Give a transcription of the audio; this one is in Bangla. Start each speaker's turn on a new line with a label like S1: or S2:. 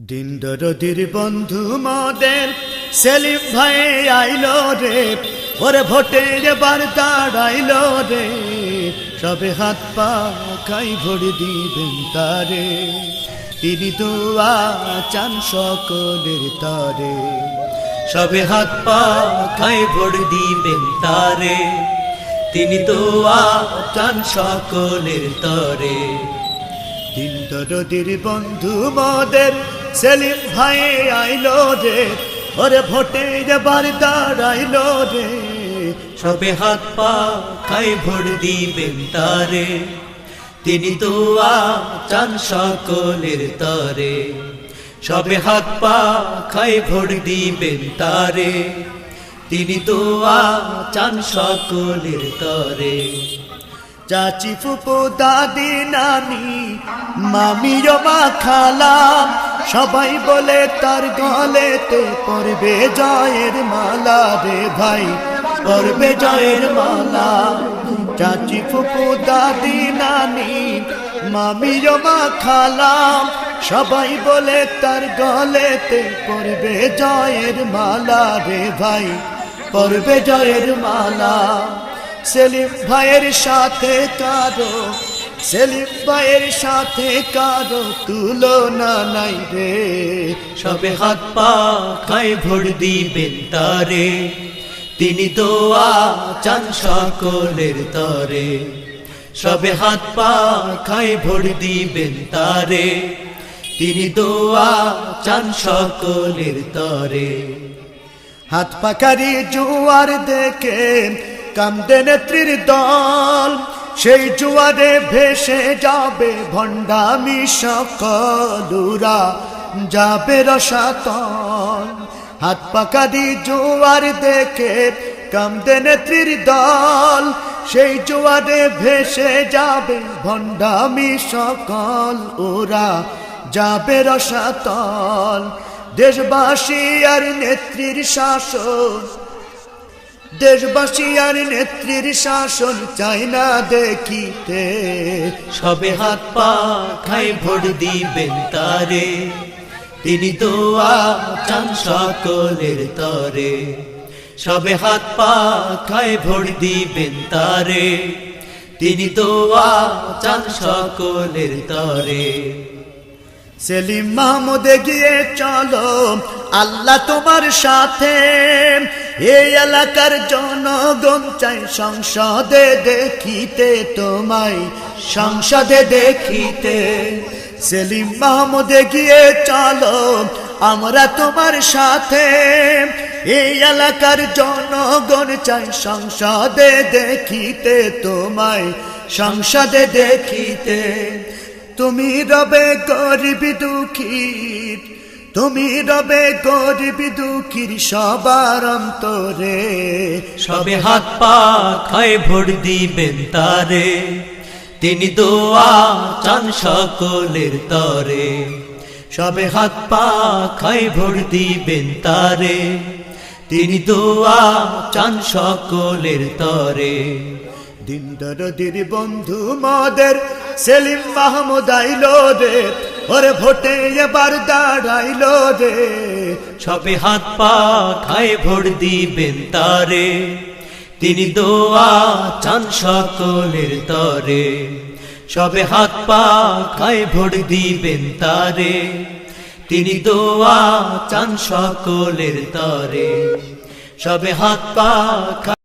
S1: দিন দরদির বন্ধু মদের, সেলিম ভাই আইলো রে। ওরে ভোটে এবার দাঁড়াইলো রে। সবে হাত পা খাই ভরে দিবেন তারে। তিনি দোয়া চান সকলের তারে।
S2: সবে হাত পা খাই ভোট দিবেন তারে। তিনি তো চান সকলের তরে।
S1: দিন দরদির বন্ধু মদের সেলিম ভাই আইলো রে, ওরে ভোটে এবার দাঁড়াইলো রে।
S2: সবে হাত পা খাই ভোট দিবেন তারে, তিনি তো চান সকলের তরে। সবে হাত পা খাই ভোট দিবেন তারে, তিনি তো চান সকলের তরে।
S1: চাচি ফুপু দাদি নানি মামি মা খালা সবাই বলে, তার গলেতে পরবে জয়ের মালা রে ভাই পরবে জয়ের মালা। চাচি ফুপু, দাদি, নানি, মামি মা খালা, সবাই বলে, তার গলেতে পরবে জয়ের মালা রে ভাই পরবে জয়ের মালা। সেলিম ভাইয়ের সাথে কারও সেলিম ভাইয়ের সাথে কারও তুলনা নাই রে।
S2: সবে হাত পা খাই ভোট দিবেন তারে। তিনি তো চান সকলের তরে। সবে হাত পা খাই ভোট দিবেন তারে। তিনি তো চান সকলের তরে।
S1: হাত পাকারি জুয়ার দেখে কান্দে নেত্রীর দল। সেই জুয়ারে ভেসে যাবে ভণ্ডামি সকলুরা। যাবে রসাতল, হাত পাকারি জুয়ার দেখে কান্দে নেত্রীর দল। সেই জুয়ারে ভেসে যাবে ভণ্ডামি সকল ওরা যাবে রসাতল, দেশবাসী আর নেত্রীর শাসন। দেশবাসী আর নেত্রীর শাসন চাই না দেখিতে।
S2: সবে হাত পা খাই ভোট দিবেন তারে। তিনি তো চান সকলের তরে। সবে হাত পা খাই ভোট দিবেন তারে। তিনি তো চান সকলের তরে।
S1: সেলিম মাহমুদে গিয়ে চলো আল্লাহ তোমার সাথে। এই এলাকার জনগণ চাই সংসদে দেখিতে তোমায়, সংসদে দেখিতে। সেলিম মাহমুদে গিয়ে চলো, আমরা তোমার সাথে। এই এলাকার জনগণ চাই সংসদে দেখিতে তোমায়, সংসদে দেখিতে। তুমি রবে গরিব দুঃখীর তুমি রবে গরিবি দুঃখীর সবার অন্তরে
S2: সবে হাত পা খায় ভোট দিবেন তারে। তিনি দোয়া চান সকলের তরে। সবে হাত পা খায় ভোট দিবেন তারে। তিনি দোয়া চান সকলের তরে।
S1: দিন দরদির বন্ধু মাদের সেলিম মাহমুদ আইলো রে। ওরে ভোটে এবার দাঁড়াইলো রে
S2: সবে হাত পা খায় ভোট দিবেন তারে। তিনি দোয়া চান সকলের তরে, সবে হাত পা খায় ভোট দিবেন তারে। তিনি দোয়া চান সকলের তরে, সবে হাত পা